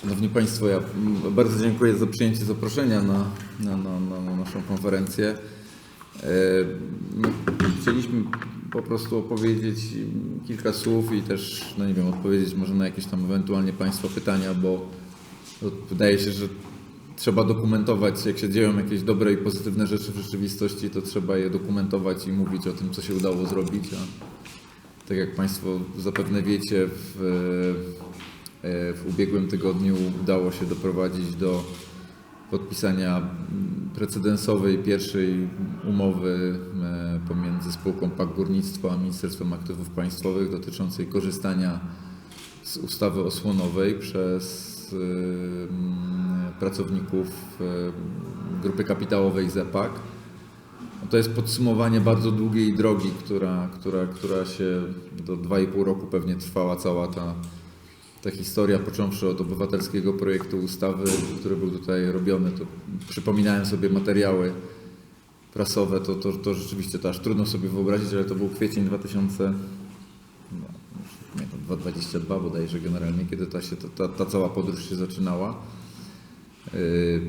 Szanowni Państwo, ja mm, bardzo dziękuję za przyjęcie zaproszenia na, na, na, na, na naszą konferencję. E, Chcieliśmy po prostu opowiedzieć mm, kilka słów i też, no nie wiem, odpowiedzieć może na jakieś tam ewentualnie Państwa pytania, bo wydaje się, że trzeba dokumentować, jak się dzieją jakieś dobre i pozytywne rzeczy w rzeczywistości, to trzeba je dokumentować i mówić o tym, co się udało zrobić. A tak jak Państwo zapewne wiecie, w, w ubiegłym tygodniu udało się doprowadzić do podpisania precedensowej pierwszej umowy e, pomiędzy spółką PAK Górnictwa a Ministerstwem Aktywów Państwowych dotyczącej korzystania z ustawy osłonowej przez y, mm, pracowników grupy kapitałowej ZEPAK. To jest podsumowanie bardzo długiej drogi, która, która, która się do 2,5 roku pewnie trwała cała ta, ta historia, począwszy od obywatelskiego projektu ustawy, który był tutaj robiony. To przypominałem sobie materiały prasowe, to, to, to rzeczywiście to aż trudno sobie wyobrazić, ale to był kwiecień 2000, no, wiem, 222 bodajże generalnie, kiedy ta, się, ta, ta cała podróż się zaczynała. Yy,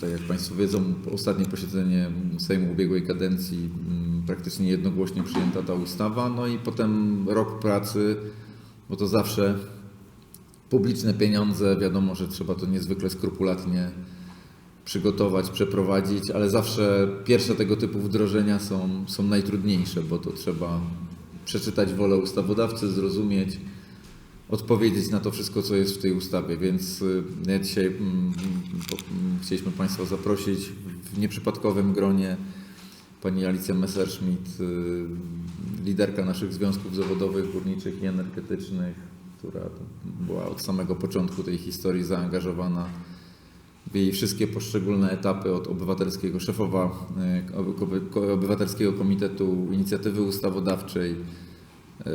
Tak jak Państwo wiedzą, ostatnie posiedzenie Sejmu ubiegłej kadencji mm, praktycznie jednogłośnie przyjęta ta ustawa, no i potem rok pracy, bo to zawsze publiczne pieniądze, wiadomo, że trzeba to niezwykle skrupulatnie przygotować, przeprowadzić, ale zawsze pierwsze tego typu wdrożenia są, są najtrudniejsze, bo to trzeba przeczytać wolę ustawodawcy, zrozumieć, odpowiedzieć na to wszystko, co jest w tej ustawie. Więc y, ja dzisiaj mm, po- mm, chcieliśmy Państwa zaprosić w nieprzypadkowym gronie pani Alicja Messerschmidt, y, liderka naszych związków zawodowych, górniczych i energetycznych, która była od samego początku tej historii zaangażowana w jej wszystkie poszczególne etapy od obywatelskiego szefowa e, Obywatelskiego Komitetu Inicjatywy Ustawodawczej e,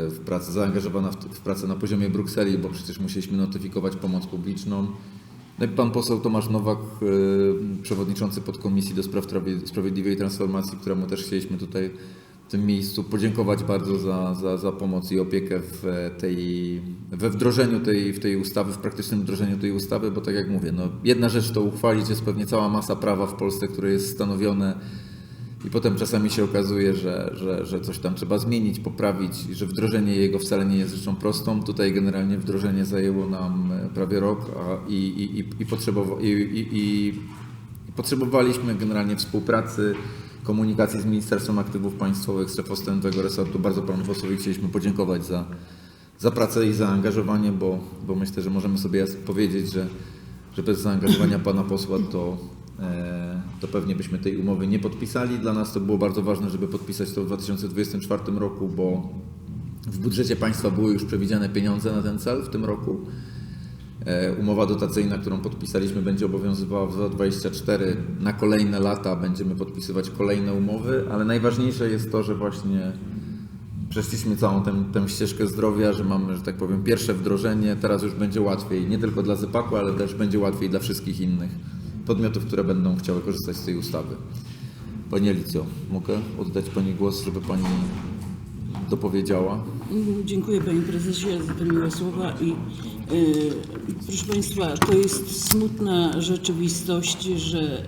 w pracę, zaangażowana w, w pracę na poziomie Brukseli, bo przecież musieliśmy notyfikować pomoc publiczną. No pan poseł Tomasz Nowak, e, przewodniczący podkomisji do spraw sprawiedliwej transformacji, któremu też chcieliśmy tutaj w tym miejscu podziękować bardzo za, za, za pomoc i opiekę w tej, we wdrożeniu tej, w tej ustawy, w praktycznym wdrożeniu tej ustawy, bo tak jak mówię, no jedna rzecz to uchwalić, jest pewnie cała masa prawa w Polsce, które jest stanowione i potem czasami się okazuje, że, że, że coś tam trzeba zmienić, poprawić, że wdrożenie jego wcale nie jest rzeczą prostą. Tutaj generalnie wdrożenie zajęło nam e, prawie rok a, i, i, i, i, potrzebowa- i, i, i, i potrzebowaliśmy generalnie współpracy, komunikacji z Ministerstwem Aktywów Państwowych, z szefostem tego resortu. Bardzo panu posłowi chcieliśmy podziękować za, za pracę i zaangażowanie, bo, bo myślę, że możemy sobie powiedzieć, że, że bez zaangażowania pana posła to, e, to pewnie byśmy tej umowy nie podpisali. Dla nas to było bardzo ważne, żeby podpisać to w 2024 roku, bo w budżecie państwa były już przewidziane pieniądze na ten cel w tym roku. E, Umowa dotacyjna, którą podpisaliśmy, będzie obowiązywała w 2024. Na kolejne lata będziemy podpisywać kolejne umowy, ale najważniejsze jest to, że właśnie przeszliśmy całą tę, tę ścieżkę zdrowia, że mamy, że tak powiem, pierwsze wdrożenie. Teraz już będzie łatwiej, nie tylko dla Zepaku, ale też będzie łatwiej dla wszystkich innych podmiotów, które będą chciały korzystać z tej ustawy. Pani Elicjo, mogę oddać Pani głos, żeby Pani dopowiedziała? Mm, Dziękuję Panie Prezesie za te miłe słowa i proszę Państwa, to jest smutna rzeczywistość, że e,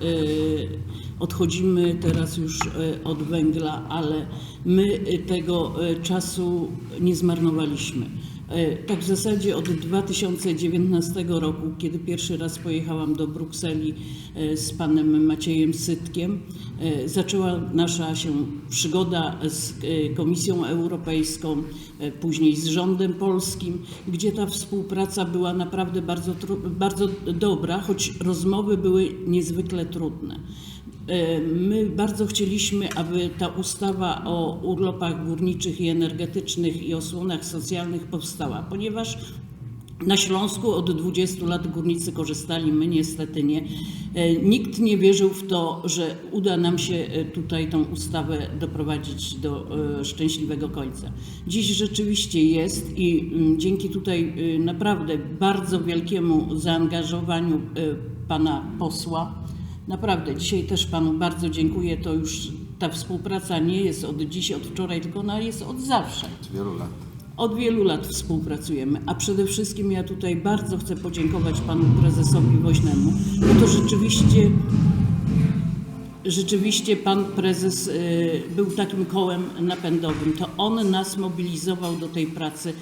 odchodzimy teraz już e, od węgla, ale my tego czasu nie zmarnowaliśmy. E, Tak w zasadzie od 2019 roku, kiedy pierwszy raz pojechałam do Brukseli e, z panem Maciejem Sytkiem, e, zaczęła nasza się przygoda z Komisją Europejską, później z rządem polskim, gdzie ta współpraca była naprawdę bardzo, bardzo dobra, choć rozmowy były niezwykle trudne. E, My bardzo chcieliśmy, aby ta ustawa o urlopach górniczych i energetycznych i osłonach socjalnych powstała, ponieważ na Śląsku od 20 lat górnicy korzystali, my niestety nie. E, Nikt nie wierzył w to, że uda nam się e, tutaj tą ustawę doprowadzić do szczęśliwego końca. Dziś rzeczywiście jest i mm, dzięki tutaj naprawdę bardzo wielkiemu zaangażowaniu pana posła, Naprawdę, dzisiaj też Panu bardzo dziękuję. To już ta współpraca nie jest od dziś, od wczoraj, tylko ona jest od zawsze. Od wielu lat. Od wielu lat współpracujemy, a przede wszystkim ja tutaj bardzo chcę podziękować panu prezesowi Woźnemu, bo to rzeczywiście Rzeczywiście pan prezes y, był takim kołem napędowym. To on nas mobilizował do tej pracy.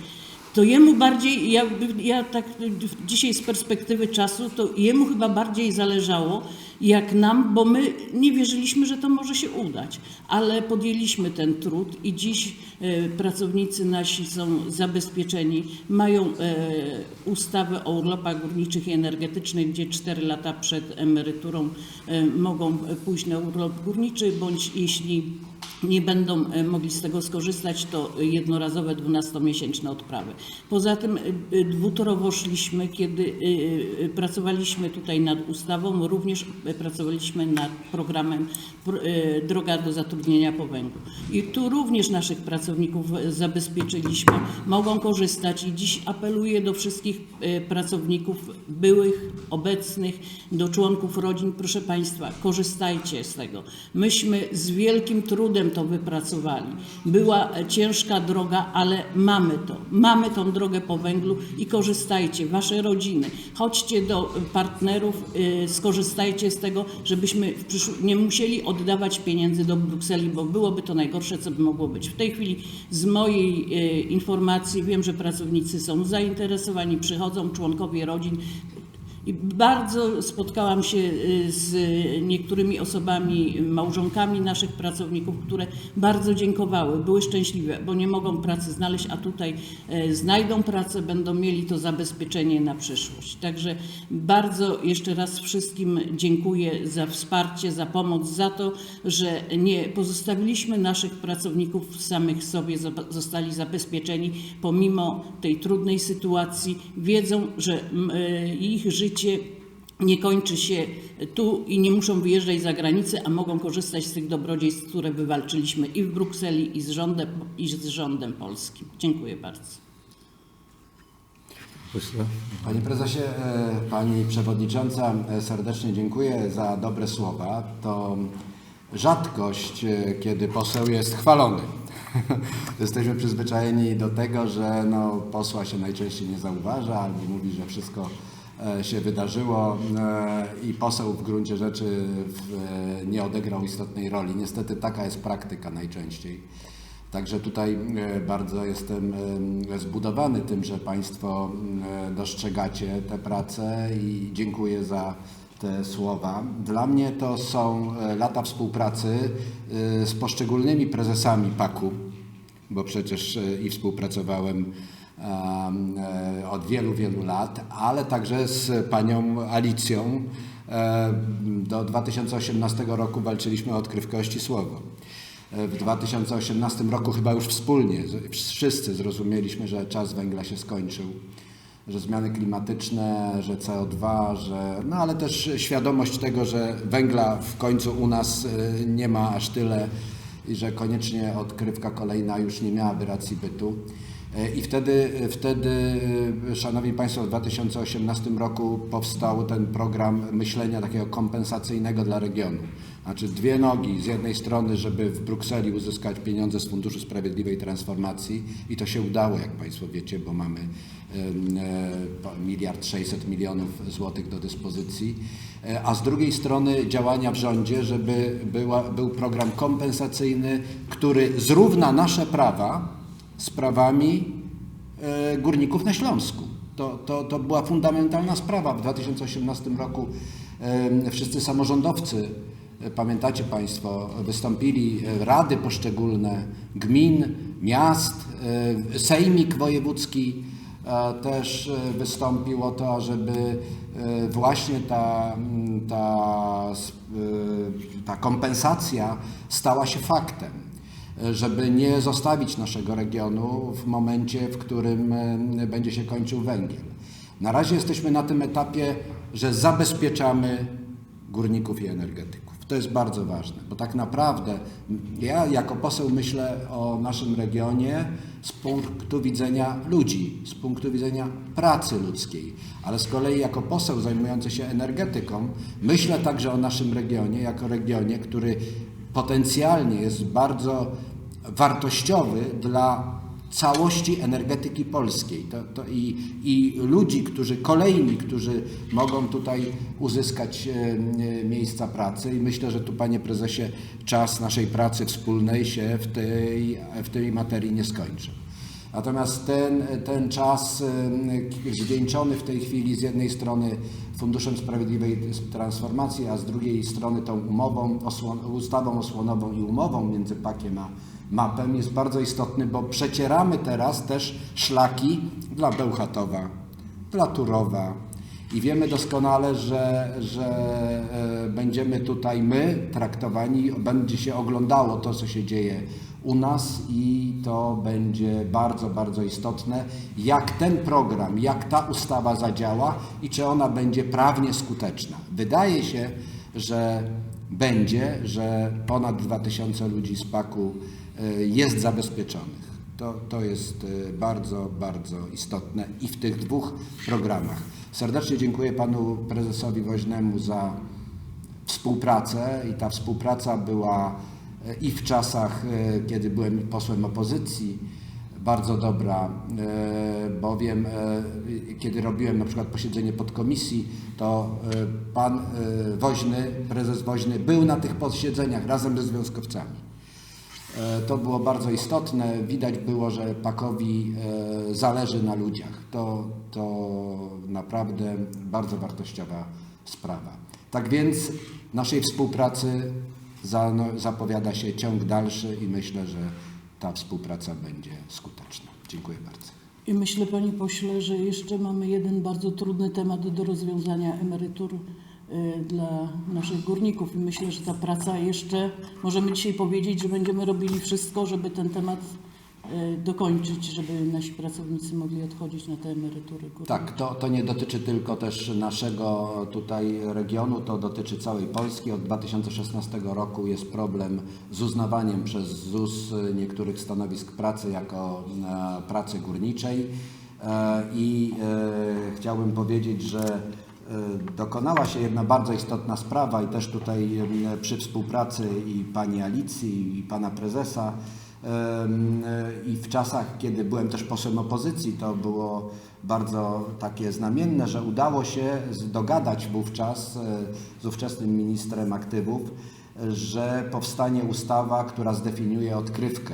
To jemu bardziej, ja, ja tak y, dzisiaj z perspektywy czasu, to jemu chyba bardziej zależało jak nam, bo my nie wierzyliśmy, że to może się udać, ale podjęliśmy ten trud i dziś pracownicy nasi są zabezpieczeni, mają y, ustawę o urlopach górniczych i energetycznych, gdzie 4 lata przed emeryturą y, mogą pójść na urlop górniczy, bądź jeśli nie będą e, mogli z tego skorzystać, to jednorazowe 12-miesięczne odprawy. Poza tym e, e, dwutorowo szliśmy, kiedy e, e, pracowaliśmy tutaj nad ustawą, również e, pracowaliśmy nad programem pr- e, Droga do zatrudnienia po węglu. I tu również naszych pracowników e, zabezpieczyliśmy, mogą korzystać i dziś apeluję do wszystkich e, pracowników byłych, obecnych, do członków rodzin, proszę Państwa, korzystajcie z tego. Myśmy z wielkim trudem to wypracowali. Była ciężka droga, ale mamy to. Mamy tą drogę po węglu i korzystajcie, Wasze rodziny. Chodźcie do partnerów, e, skorzystajcie z tego, żebyśmy nie musieli oddawać pieniędzy do Brukseli, bo byłoby to najgorsze, co by mogło być. W tej chwili z mojej e, informacji wiem, że pracownicy są zainteresowani, przychodzą członkowie rodzin, i bardzo spotkałam się y, z niektórymi osobami, małżonkami naszych pracowników, które bardzo dziękowały, były szczęśliwe, bo nie mogą pracy znaleźć, a tutaj e, znajdą pracę, będą mieli to zabezpieczenie na przyszłość. Także bardzo jeszcze raz wszystkim dziękuję za wsparcie, za pomoc, za to, że nie pozostawiliśmy naszych pracowników samych sobie, zostali zabezpieczeni pomimo tej trudnej sytuacji. Wiedzą, że e, ich życie nie kończy się tu i nie muszą wyjeżdżać za granicę, a mogą korzystać z tych dobrodziejstw, które wywalczyliśmy i w Brukseli, i z rządem, i z rządem polskim. Dziękuję bardzo. Panie prezesie, e, pani przewodnicząca, e, serdecznie dziękuję za dobre słowa. To rzadkość, e, kiedy poseł jest chwalony. Jesteśmy przyzwyczajeni do tego, że no, posła się najczęściej nie zauważa albo mówi, że wszystko się wydarzyło e, i poseł w gruncie rzeczy e, nie odegrał istotnej roli. Niestety taka jest praktyka najczęściej. Także tutaj e, bardzo jestem e, zbudowany tym, że Państwo e, dostrzegacie tę pracę i dziękuję za te słowa. Dla mnie to są e, lata współpracy e, z poszczególnymi prezesami PAK-u, bo przecież e, i współpracowałem em, e, od wielu, wielu lat, ale także z panią Alicją. E, Do 2018 roku walczyliśmy o odkrywkość słowo. E, W 2018 roku chyba już wspólnie wszyscy zrozumieliśmy, że czas węgla się skończył, że zmiany klimatyczne, że CO2, że, no ale też świadomość tego, że węgla w końcu u nas e, nie ma aż tyle i że koniecznie odkrywka kolejna już nie miałaby racji bytu. I wtedy, wtedy, Szanowni Państwo, w 2018 roku powstał ten program myślenia takiego kompensacyjnego dla regionu. Znaczy dwie nogi, z jednej strony, żeby w Brukseli uzyskać pieniądze z Funduszu Sprawiedliwej Transformacji i to się udało, jak Państwo wiecie, bo mamy e, miliard 600 milionów złotych do dyspozycji, E, a z drugiej strony działania w rządzie, żeby była, był program kompensacyjny, który zrówna nasze prawa z prawami e, górników na Śląsku. To, to, to była fundamentalna sprawa. W 2018 roku e, wszyscy samorządowcy, e, pamiętacie Państwo, wystąpili, rady poszczególne, gmin, miast, sejmik wojewódzki też wystąpił o to, żeby właśnie ta, mm, ta, ta kompensacja stała się faktem żeby nie zostawić naszego regionu w momencie, w którym e, będzie się kończył węgiel. Na razie jesteśmy na tym etapie, że zabezpieczamy górników i energetyków. To jest bardzo ważne, bo tak naprawdę ja jako poseł myślę o naszym regionie z punktu widzenia ludzi, z punktu widzenia pracy ludzkiej, ale z kolei jako poseł zajmujący się energetyką myślę także o naszym regionie jako regionie, który potencjalnie jest bardzo wartościowy dla całości energetyki polskiej to, to i, i ludzi, którzy kolejni, którzy mogą tutaj uzyskać e, miejsca pracy i myślę, że tu panie prezesie czas naszej pracy wspólnej się w tej, w tej materii nie skończy. Natomiast ten, ten czas em, zwieńczony w tej chwili z jednej strony Funduszem Sprawiedliwej Transformacji, a z drugiej strony tą umową, osłon, ustawą osłonową i umową między pakiem a mapem jest bardzo istotny, bo przecieramy teraz też szlaki dla Bełchatowa, dla Turowa, i wiemy doskonale, że, że e, będziemy tutaj my traktowani, będzie się oglądało to, co się dzieje u nas i to będzie bardzo, bardzo istotne, jak ten program, jak ta ustawa zadziała i czy ona będzie prawnie skuteczna. Wydaje się, że będzie, że ponad 2000 ludzi z paku e, jest zabezpieczonych. To, to jest e, bardzo, bardzo istotne i w tych dwóch programach. Serdecznie dziękuję panu prezesowi Woźnemu za współpracę i ta współpraca była i w czasach, e, kiedy byłem posłem opozycji, bardzo dobra, e, bowiem e, kiedy robiłem na przykład posiedzenie podkomisji, to pan Woźny, prezes Woźny był na tych posiedzeniach razem ze związkowcami. To było bardzo istotne. Widać było, że Pakowi zależy na ludziach. To, to naprawdę bardzo wartościowa sprawa. Tak więc naszej współpracy zapowiada się ciąg dalszy i myślę, że ta współpraca będzie skuteczna. Dziękuję bardzo. I myślę, panie pośle, że jeszcze mamy jeden bardzo trudny temat do rozwiązania emerytur y, dla naszych górników. I myślę, że ta praca jeszcze, możemy dzisiaj powiedzieć, że będziemy robili wszystko, żeby ten temat dokończyć, żeby nasi pracownicy mogli odchodzić na te emerytury górnicze. Tak, to, to nie dotyczy tylko też naszego tutaj regionu, to dotyczy całej Polski. Od 2016 roku jest problem z uznawaniem przez ZUS niektórych stanowisk pracy jako e, pracy górniczej E, i e, chciałbym powiedzieć, że e, dokonała się jedna bardzo istotna sprawa i też tutaj przy współpracy i pani Alicji i pana prezesa I w czasach, kiedy byłem też posłem opozycji, to było bardzo takie znamienne, że udało się dogadać wówczas e, z ówczesnym ministrem aktywów, że powstanie ustawa, która zdefiniuje odkrywkę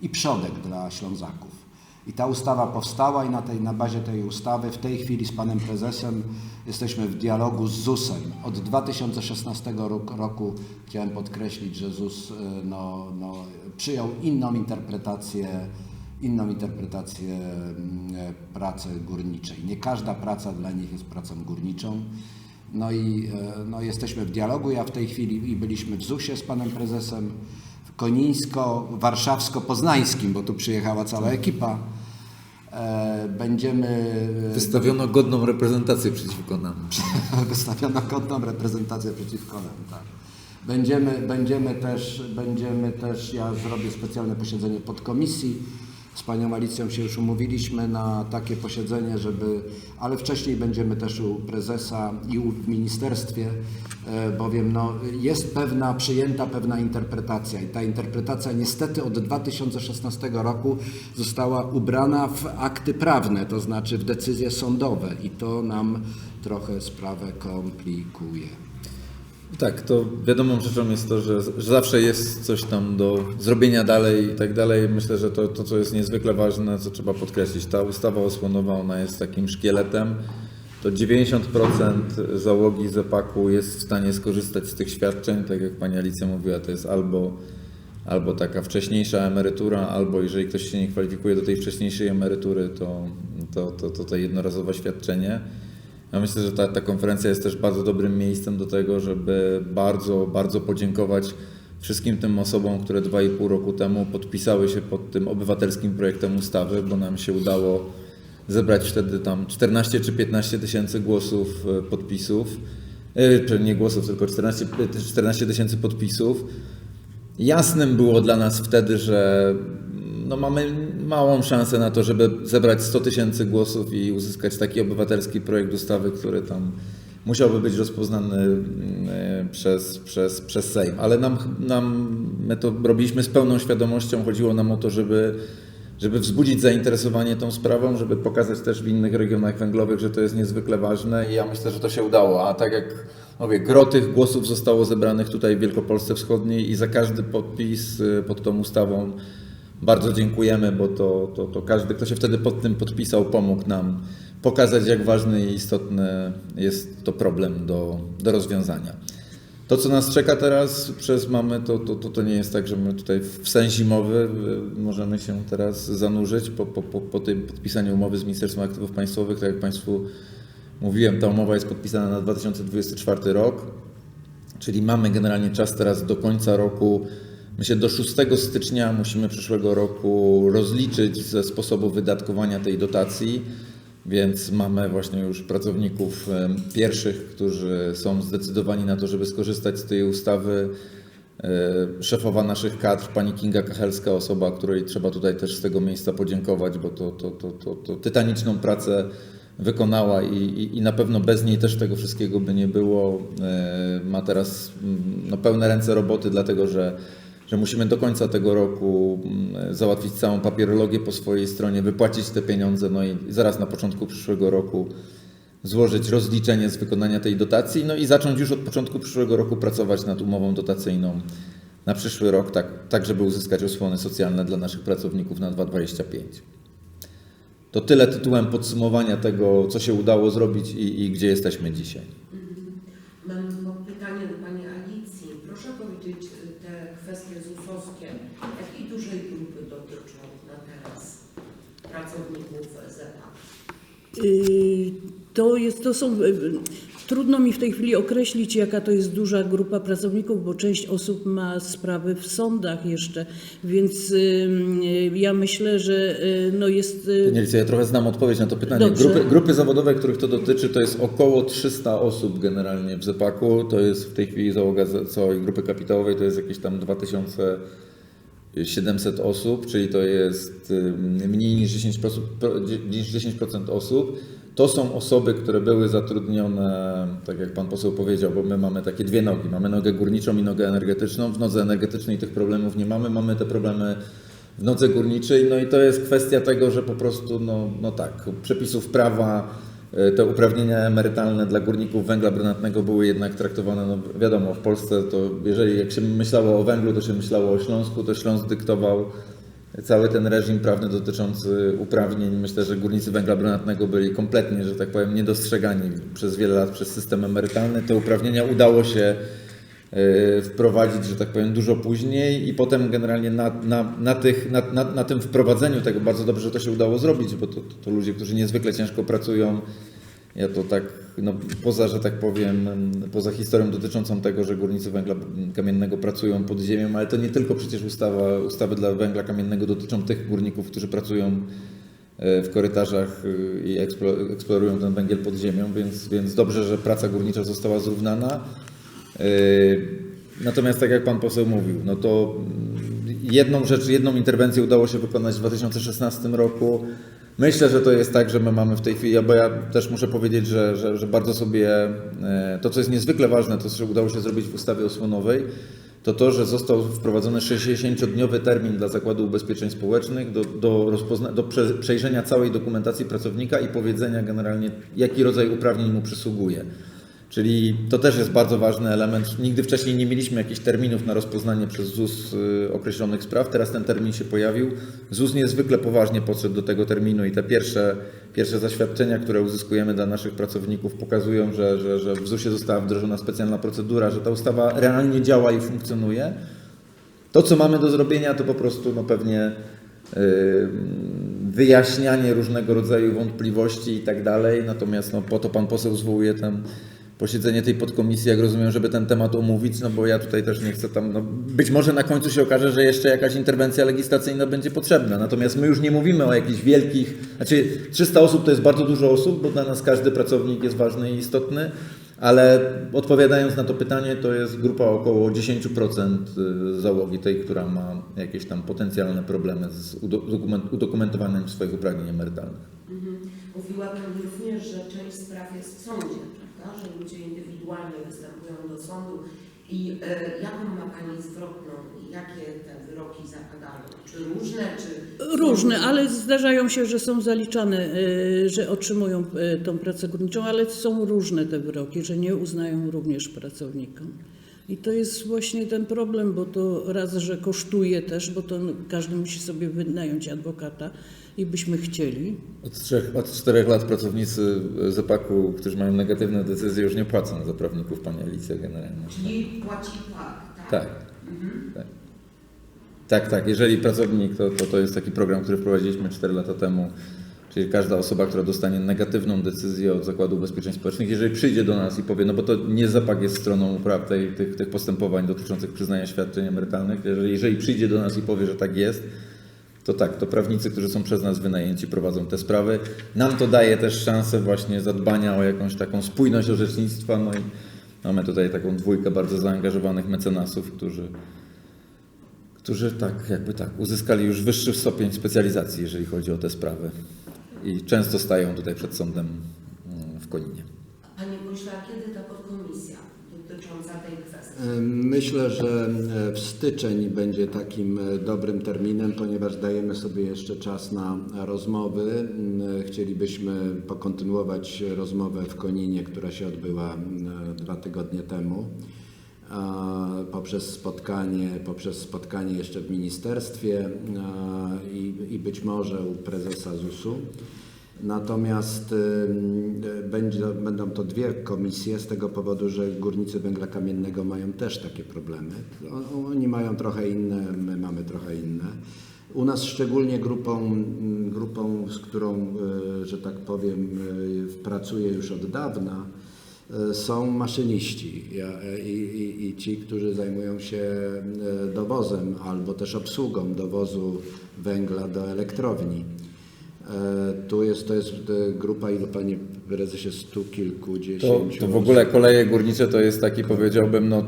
i przodek dla Ślązaków. I ta ustawa powstała i na, tej, na bazie tej ustawy w tej chwili z panem prezesem jesteśmy w dialogu z ZUS-em. Od 2016 roku, chciałem podkreślić, że ZUS e, no, no, przyjął inną interpretację, inną interpretację mm, e, pracy górniczej. Nie każda praca dla nich jest pracą górniczą. No i e, no, jesteśmy w dialogu. Ja w tej chwili i byliśmy w ZUS-ie z panem prezesem, Konińsko-Warszawsko-Poznańskim, bo tu przyjechała cała ekipa. E, Będziemy Wystawiono godną reprezentację przeciwko nam. wystawiono godną reprezentację przeciwko nam. Tak. Będziemy, będziemy, też, będziemy też, ja zrobię specjalne posiedzenie podkomisji. Z panią Alicją się już umówiliśmy na takie posiedzenie, żeby, ale wcześniej będziemy też u prezesa i u, w ministerstwie, e, bowiem no, jest pewna, przyjęta pewna interpretacja i ta interpretacja niestety od 2016 roku została ubrana w akty prawne, to znaczy w decyzje sądowe i to nam trochę sprawę komplikuje. Tak, to wiadomą rzeczą jest to, że, zawsze jest coś tam do zrobienia dalej i tak dalej. Myślę, że to, to, co jest niezwykle ważne, co trzeba podkreślić, ta ustawa osłonowa, ona jest takim szkieletem. To 90% załogi ZEPAK-u jest w stanie skorzystać z tych świadczeń, tak jak Pani Alicja mówiła, to jest albo, albo taka wcześniejsza emerytura, albo jeżeli ktoś się nie kwalifikuje do tej wcześniejszej emerytury, to, to, to, to, to jednorazowe świadczenie. Ja myślę, że ta, ta konferencja jest też bardzo dobrym miejscem do tego, żeby bardzo, bardzo podziękować wszystkim tym osobom, które dwa i pół roku temu podpisały się pod tym obywatelskim projektem ustawy, bo nam się udało zebrać wtedy tam 14 czy 15 tysięcy głosów e, podpisów, E, czy nie głosów, tylko 14 14 tysięcy podpisów. Jasnym było dla nas wtedy, że no mamy małą szansę na to, żeby zebrać 100 tysięcy głosów i uzyskać taki obywatelski projekt ustawy, który tam musiałby być rozpoznany mm, przez, przez, przez Sejm. Ale nam, nam, my to robiliśmy z pełną świadomością. Chodziło nam o to, żeby żeby wzbudzić zainteresowanie tą sprawą, żeby pokazać też w innych regionach węglowych, że to jest niezwykle ważne i ja myślę, że to się udało. A tak jak mówię, gro tych głosów zostało zebranych tutaj w Wielkopolsce Wschodniej i za każdy podpis y, pod tą ustawą bardzo dziękujemy, bo to, to, to każdy, kto się wtedy pod tym podpisał, pomógł nam pokazać, jak ważny i istotny jest to problem do, do rozwiązania. To, co nas czeka teraz przez mamy, to, to, to, to nie jest tak, że my tutaj w sen zimowy y, możemy się teraz zanurzyć po, po, po, po tym podpisaniu umowy z Ministerstwem Aktywów Państwowych. Tak jak Państwu mówiłem, ta umowa jest podpisana na 2024 rok, czyli mamy generalnie czas teraz do końca roku. Myślę, do 6 stycznia musimy przyszłego roku rozliczyć ze sposobu wydatkowania tej dotacji. Więc mamy właśnie już pracowników pierwszych, którzy są zdecydowani na to, żeby skorzystać z tej ustawy. E, Szefowa naszych kadr, pani Kinga Kachelska, osoba, której trzeba tutaj też z tego miejsca podziękować, bo to, to, to, to, to tytaniczną pracę wykonała i, i, i na pewno bez niej też tego wszystkiego by nie było. E, Ma teraz mm, no, pełne ręce roboty, dlatego że że musimy do końca tego roku mm, załatwić całą papierologię po swojej stronie, wypłacić te pieniądze, no i zaraz na początku przyszłego roku złożyć rozliczenie z wykonania tej dotacji, no i zacząć już od początku przyszłego roku pracować nad umową dotacyjną na przyszły rok, tak, tak żeby uzyskać osłony socjalne dla naszych pracowników na 2025. To tyle tytułem podsumowania tego, co się udało zrobić i, i gdzie jesteśmy dzisiaj. Mam tylko pytanie do Pani Alicji. Proszę powiedzieć y, te kwestie ZUS-owskie, jakiej dużej grupy dotyczą na teraz pracowników ZEPA? Y, To, jest, to są. y, Trudno mi w tej chwili określić, jaka to jest duża grupa pracowników, bo część osób ma sprawy w sądach jeszcze, więc y, y, ja myślę, że y, no jest. y, Nie ja trochę znam odpowiedź na to pytanie. Grupy, grupy zawodowe, których to dotyczy, to jest około 300 osób generalnie w ZEPAK-u. To jest w tej chwili załoga całej grupy kapitałowej, to jest jakieś tam 2700 osób, czyli to jest ym, mniej niż 10%, pro- niż 10% osób. To są osoby, które były zatrudnione, tak jak Pan poseł powiedział, bo my mamy takie dwie nogi. Mamy nogę górniczą i nogę energetyczną. W nodze energetycznej tych problemów nie mamy. Mamy te problemy w nodze górniczej. No i to jest kwestia tego, że po prostu, no, no tak, przepisów prawa, te uprawnienia emerytalne dla górników węgla brunatnego były jednak traktowane, no wiadomo, w Polsce to jeżeli jak się myślało o węglu, to się myślało o Śląsku, to Śląsk dyktował cały ten reżim prawny dotyczący uprawnień. Myślę, że górnicy węgla brunatnego byli kompletnie, że tak powiem, niedostrzegani przez wiele lat przez system emerytalny. Te uprawnienia udało się e, wprowadzić, że tak powiem, dużo później i potem generalnie na, na, na, tych, na, na, na tym wprowadzeniu tego bardzo dobrze, że to się udało zrobić, bo to, to, to ludzie, którzy niezwykle ciężko pracują. Ja to tak, no, poza, że tak powiem, em, poza historią dotyczącą tego, że górnicy węgla kamiennego pracują pod ziemią, ale to nie tylko przecież ustawa, ustawy dla węgla kamiennego dotyczą tych górników, którzy pracują e, w korytarzach y, i eksplo- eksplorują ten węgiel pod ziemią, więc, więc dobrze, że praca górnicza została zrównana. Yy, Natomiast tak jak Pan poseł mówił, no to jedną rzecz, jedną interwencję udało się wykonać w 2016 roku. Myślę, że to jest tak, że my mamy w tej chwili, bo ja też muszę powiedzieć, że, że, że bardzo sobie e, to, co jest niezwykle ważne, to co udało się zrobić w ustawie osłonowej, to to, że został wprowadzony 60-dniowy termin dla Zakładu Ubezpieczeń Społecznych do, do, do prze, przejrzenia całej dokumentacji pracownika i powiedzenia generalnie, jaki rodzaj uprawnień mu przysługuje. Czyli to też jest bardzo ważny element. Nigdy wcześniej nie mieliśmy jakichś terminów na rozpoznanie przez ZUS y, określonych spraw. Teraz ten termin się pojawił. ZUS niezwykle poważnie podszedł do tego terminu i te pierwsze, pierwsze zaświadczenia, które uzyskujemy dla naszych pracowników pokazują, że, że, że w ZUSie została wdrożona specjalna procedura, że ta ustawa realnie działa i funkcjonuje. To, co mamy do zrobienia, to po prostu no, pewnie yy, wyjaśnianie różnego rodzaju wątpliwości i tak dalej. Natomiast no, po to pan poseł zwołuje ten posiedzenie tej podkomisji, jak rozumiem, żeby ten temat omówić, no bo ja tutaj też nie chcę tam, no, być może na końcu się okaże, że jeszcze jakaś interwencja legislacyjna będzie potrzebna. Natomiast my już nie mówimy o jakichś wielkich, znaczy 300 osób to jest bardzo dużo osób, bo dla nas każdy pracownik jest ważny i istotny, ale odpowiadając na to pytanie, to jest grupa około 10% załogi tej, która ma jakieś tam potencjalne problemy z udokument- udokumentowaniem swoich uprawnień emerytalnych. Mhm. Mówiła Pani również, że część spraw jest w sądzie? Że ludzie indywidualnie występują do sądu I e, jaką ma Pani zwrotną jakie te wyroki zapadają? Czy różne, czy... Różne, ale zdarzają się, że są zaliczane, y, że otrzymują y, tą pracę górniczą, ale są różne te wyroki, że nie uznają również pracownikom. I to jest właśnie ten problem, bo to raz, że kosztuje też, bo to każdy musi sobie wynająć adwokata i byśmy chcieli. Od, trzech, od czterech lat pracownicy ZEPAK-u, którzy mają negatywne decyzje, już nie płacą za prawników pani Alicja generalnie. Czyli płaci tak? Tak. tak. Tak, tak. Jeżeli pracownik, to, to, to jest taki program, który wprowadziliśmy 4 lata temu, czyli każda osoba, która dostanie negatywną decyzję od Zakładu Ubezpieczeń Społecznych, jeżeli przyjdzie do nas i powie, no bo to nie ZAPAK jest stroną upraw tej, tych, tych postępowań dotyczących przyznania świadczeń emerytalnych, jeżeli, jeżeli przyjdzie do nas i powie, że tak jest, to tak, to prawnicy, którzy są przez nas wynajęci, prowadzą te sprawy. Nam to daje też szansę właśnie zadbania o jakąś taką spójność orzecznictwa, no i mamy tutaj taką dwójkę bardzo zaangażowanych mecenasów, którzy którzy tak, jakby tak, uzyskali już wyższy stopień specjalizacji, jeżeli chodzi o te sprawy. I często stają tutaj przed sądem mm, w Koninie. Panie pośle, a kiedy ta podkomisja dotycząca tej kwestii? Myślę, że e, w styczeń będzie takim e, dobrym terminem, ponieważ dajemy sobie jeszcze czas na rozmowy. Mm, Chcielibyśmy pokontynuować rozmowę w Koninie, która się odbyła mm, dwa tygodnie temu. A, Poprzez spotkanie, poprzez spotkanie jeszcze w ministerstwie a, i, i być może u prezesa ZUS-u. Natomiast ym, będzie, będą to dwie komisje z tego powodu, że górnicy węgla kamiennego mają też takie problemy. Oni mają trochę inne, my mamy trochę inne. U nas szczególnie grupą, grupą z którą, że tak powiem, pracuję już od dawna, są maszyniści Ja- i, i, i ci, którzy zajmują się y, dowozem albo też obsługą dowozu węgla do elektrowni. E, Tu jest, to jest e, grupa, ile panie prezesie, stu To, kilkudziesięciu. to w ogóle koleje górnicze to jest taki, powiedziałbym, no,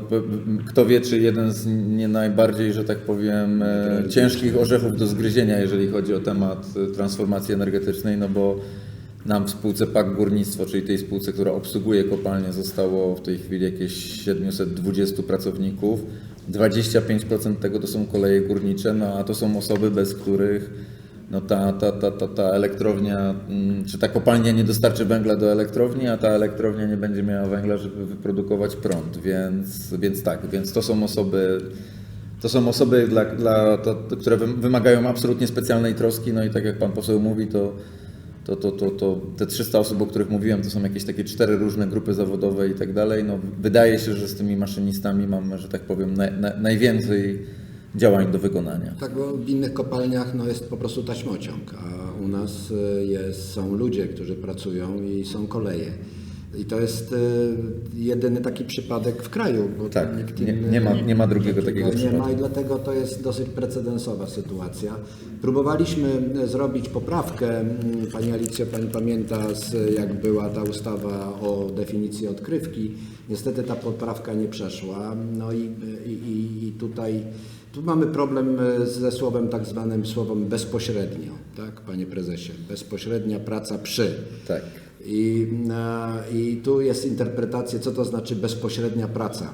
kto wie, czy jeden z nie najbardziej, że tak powiem, e, ciężkich orzechów do zgryzienia, jeżeli chodzi o temat e, transformacji energetycznej, no bo nam w spółce PAK Górnictwo, czyli tej spółce, która obsługuje kopalnię, zostało w tej chwili jakieś 720 pracowników. 25% tego to są koleje górnicze, no a to są osoby, bez których no ta, ta, ta, ta, ta elektrownia, mm, czy ta kopalnia nie dostarczy węgla do elektrowni, a ta elektrownia nie będzie miała węgla, żeby wyprodukować prąd, więc, więc tak, więc to są osoby, to są osoby, dla, dla, to, które wym- wymagają absolutnie specjalnej troski, no i tak jak Pan poseł mówi, to, to, to, to, to te 300 osób, o których mówiłem, to są jakieś takie cztery różne grupy zawodowe i tak dalej. No, wydaje się, że z tymi maszynistami mamy, że tak powiem, naj, naj, najwięcej działań do wykonania. Tak, bo w innych kopalniach no, jest po prostu taśmociąg, a u nas e, jest, są ludzie, którzy pracują i są koleje. I to jest e, jedyny taki przypadek w kraju, bo Tak, nie- nie ma- nie ma drugiego takiego nie ma przypadku. i dlatego to jest dosyć precedensowa sytuacja. Próbowaliśmy e, zrobić poprawkę, m, Pani Alicjo, Pani pamięta, jak była ta ustawa o definicji odkrywki. Niestety ta poprawka nie przeszła. No i, i, i- i tutaj tu mamy problem e, ze słowem tak zwanym słowem bezpośrednio, tak, Panie Prezesie? Bezpośrednia praca przy. Tak. I, e, I tu jest interpretacja, co to znaczy bezpośrednia praca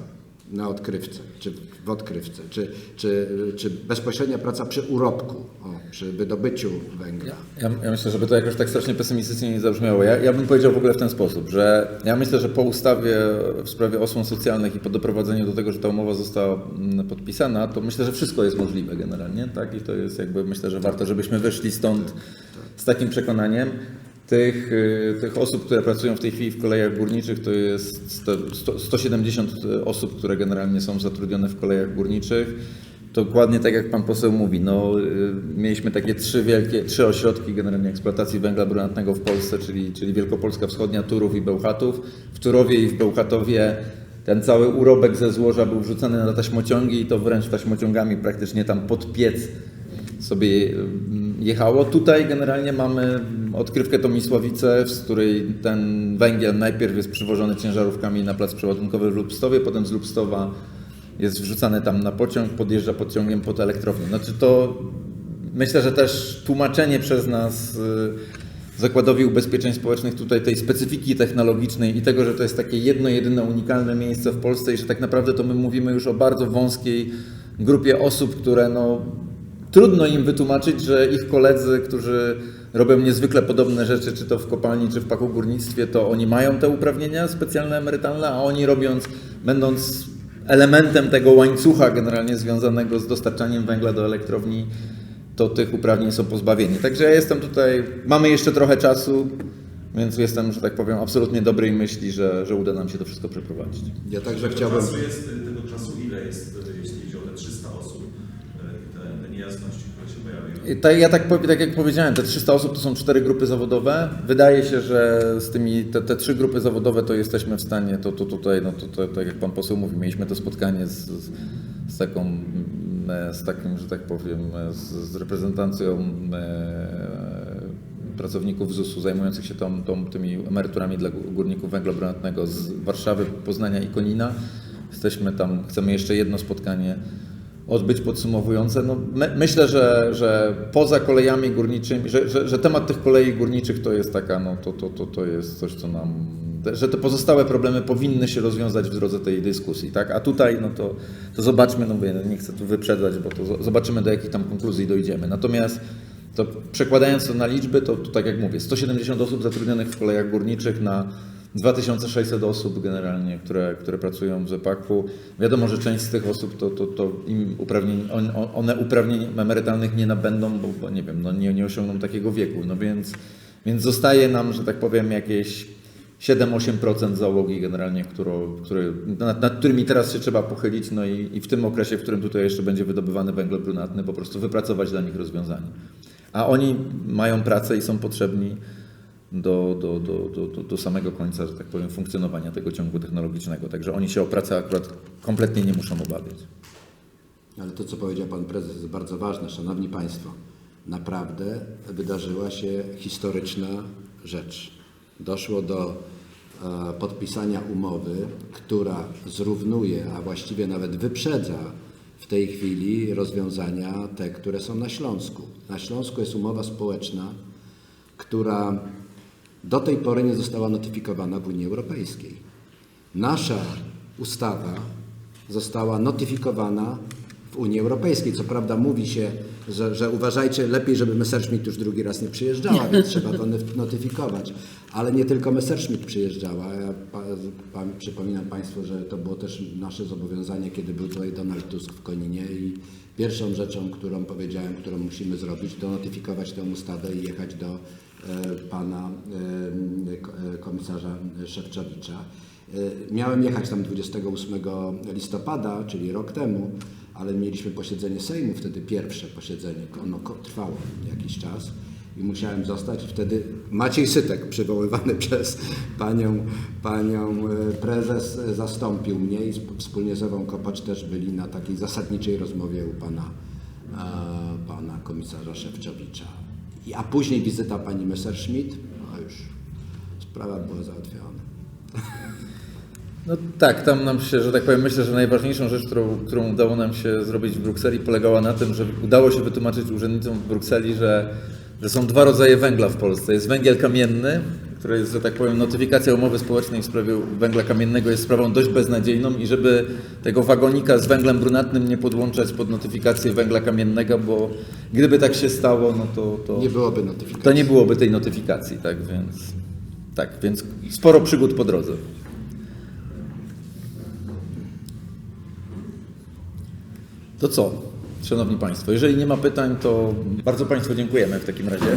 na odkrywce, czy w odkrywce, czy, czy, czy bezpośrednia praca przy urobku, o, przy wydobyciu węgla. Ja, ja myślę, żeby to jakoś tak strasznie pesymistycznie nie zabrzmiało. Ja, ja bym powiedział w ogóle w ten sposób, że ja myślę, że po ustawie w sprawie osłon socjalnych i po doprowadzeniu do tego, że ta umowa została mm, podpisana, to myślę, że wszystko jest możliwe generalnie, tak? I to jest jakby, myślę, że warto, żebyśmy wyszli stąd z takim przekonaniem. Tych, y, tych osób, które pracują w tej chwili w kolejach górniczych, to jest sto, sto, 170 osób, które generalnie są zatrudnione w kolejach górniczych. Dokładnie tak jak pan poseł mówi, no, y, mieliśmy takie trzy wielkie, trzy ośrodki generalnie eksploatacji węgla brunatnego w Polsce, czyli, czyli Wielkopolska Wschodnia, Turów i Bełchatów. W Turowie i w Bełchatowie ten cały urobek ze złoża był wrzucany na taśmociągi i to wręcz taśmociągami praktycznie tam pod piec sobie jechało. Tutaj generalnie mamy odkrywkę Tomisławice, z której ten węgiel najpierw jest przywożony ciężarówkami na plac przeładunkowy w Lubstowie, potem z Lubstowa jest wrzucany tam na pociąg, podjeżdża pociągiem pod elektrownię. Znaczy to myślę, że też tłumaczenie przez nas y, Zakładowi Ubezpieczeń Społecznych tutaj tej specyfiki technologicznej i tego, że to jest takie jedno, jedyne, unikalne miejsce w Polsce i że tak naprawdę to my mówimy już o bardzo wąskiej grupie osób, które no, trudno im wytłumaczyć, że ich koledzy, którzy robią niezwykle podobne rzeczy, czy to w kopalni, czy w pakogórnictwie, to oni mają te uprawnienia specjalne emerytalne, a oni robiąc, będąc elementem tego łańcucha generalnie związanego z dostarczaniem węgla do elektrowni, to tych uprawnień są pozbawieni. Także ja jestem tutaj, mamy jeszcze trochę czasu, więc jestem, że tak powiem, absolutnie dobrej myśli, że, że uda nam się to wszystko przeprowadzić. Ja także Tego chciałbym... czasu jest, tego czasu ile jest, e, jeśli chodzi o te 300 osób, e, te, te niejasności, które się pojawiły? I Tak, ja tak, tak jak powiedziałem, te 300 osób to są cztery grupy zawodowe. Wydaje się, że z tymi, te, te trzy grupy zawodowe to jesteśmy w stanie, to, to tutaj, no to, to, tak jak Pan poseł mówi, mieliśmy to spotkanie z, z, taką, mm, z takim, że tak powiem, z, z reprezentacją e, pracowników ZUS-u zajmujących się tą, tą, tymi emeryturami dla górników węgla brunatnego z Warszawy, Poznania i Konina. Jesteśmy tam, chcemy jeszcze jedno spotkanie odbyć podsumowujące. No, my, myślę, że, że poza kolejami górniczymi, że, że, że temat tych kolei górniczych to jest taka, no to, to, to, to jest coś, co nam, że te pozostałe problemy powinny się rozwiązać w drodze tej dyskusji, tak? A tutaj, no to, to zobaczmy, no mówię, nie chcę tu wyprzedzać, bo to zo- zobaczymy do jakich tam konkluzji dojdziemy. Natomiast to przekładając to na liczby, to, to tak jak mówię, 170 osób zatrudnionych w kolejach górniczych na 2600 osób generalnie, które, które pracują w ZEPAK-u. Wiadomo, że część z tych osób to, to, to im uprawnień, on, one uprawnień emerytalnych nie nabędą, bo, bo nie wiem, no nie, nie osiągną takiego wieku. No więc, więc zostaje nam, że tak powiem, jakieś 7-8% załogi generalnie, którą, które, nad, nad którymi teraz się trzeba pochylić, no i, i w tym okresie, w którym tutaj jeszcze będzie wydobywany węgiel brunatny, po prostu wypracować dla nich rozwiązanie. A oni mają pracę i są potrzebni do, do, do, do, do, samego końca, że tak powiem, funkcjonowania tego ciągu technologicznego. Także oni się o pracę akurat kompletnie nie muszą obawiać. Ale to, co powiedział Pan Prezes, jest bardzo ważne. Szanowni Państwo, naprawdę wydarzyła się historyczna rzecz. Doszło do e, podpisania umowy, która zrównuje, a właściwie nawet wyprzedza w tej chwili rozwiązania te, które są na Śląsku. Na Śląsku jest umowa społeczna, która do tej pory nie została notyfikowana w Unii Europejskiej. Nasza ustawa została notyfikowana w Unii Europejskiej. Co prawda mówi się, że, że uważajcie, lepiej, żeby Messerschmitt już drugi raz nie przyjeżdżała, więc trzeba to not- notyfikować. Ale nie tylko Messerschmitt przyjeżdżała. Ja pa, pa, przypominam Państwu, że to było też nasze zobowiązanie, kiedy był tutaj Donald Tusk w Koninie i pierwszą rzeczą, którą powiedziałem, którą musimy zrobić, to notyfikować tę ustawę i jechać do pana e, e, komisarza Szewczowicza. E, Miałem jechać tam 28 listopada, czyli rok temu, ale mieliśmy posiedzenie Sejmu, wtedy pierwsze posiedzenie, ono trwało jakiś czas i musiałem zostać. Wtedy Maciej Sytek, przywoływany przez panią, panią e, prezes, e, zastąpił mnie i sp- wspólnie z Ewą Kopacz też byli na takiej zasadniczej rozmowie u pana, e, pana komisarza Szewczowicza. A później wizyta pani Messerschmitt, no już sprawa była załatwiona. No tak, tam nam się, że tak powiem, myślę, że najważniejszą rzecz, którą, którą udało nam się zrobić w Brukseli, polegała na tym, że udało się wytłumaczyć urzędnikom w Brukseli, że, że są dwa rodzaje węgla w Polsce. Jest węgiel kamienny, który jest, że tak powiem, notyfikacja umowy społecznej w sprawie węgla kamiennego jest sprawą dość beznadziejną i żeby tego wagonika z węglem brunatnym nie podłączać pod notyfikację węgla kamiennego, bo gdyby tak się stało, no to, to, Nie byłoby notyfikacji. to nie byłoby tej notyfikacji, tak więc, tak więc sporo przygód po drodze. To co, Szanowni Państwo, jeżeli nie ma pytań, to bardzo Państwu dziękujemy w takim razie.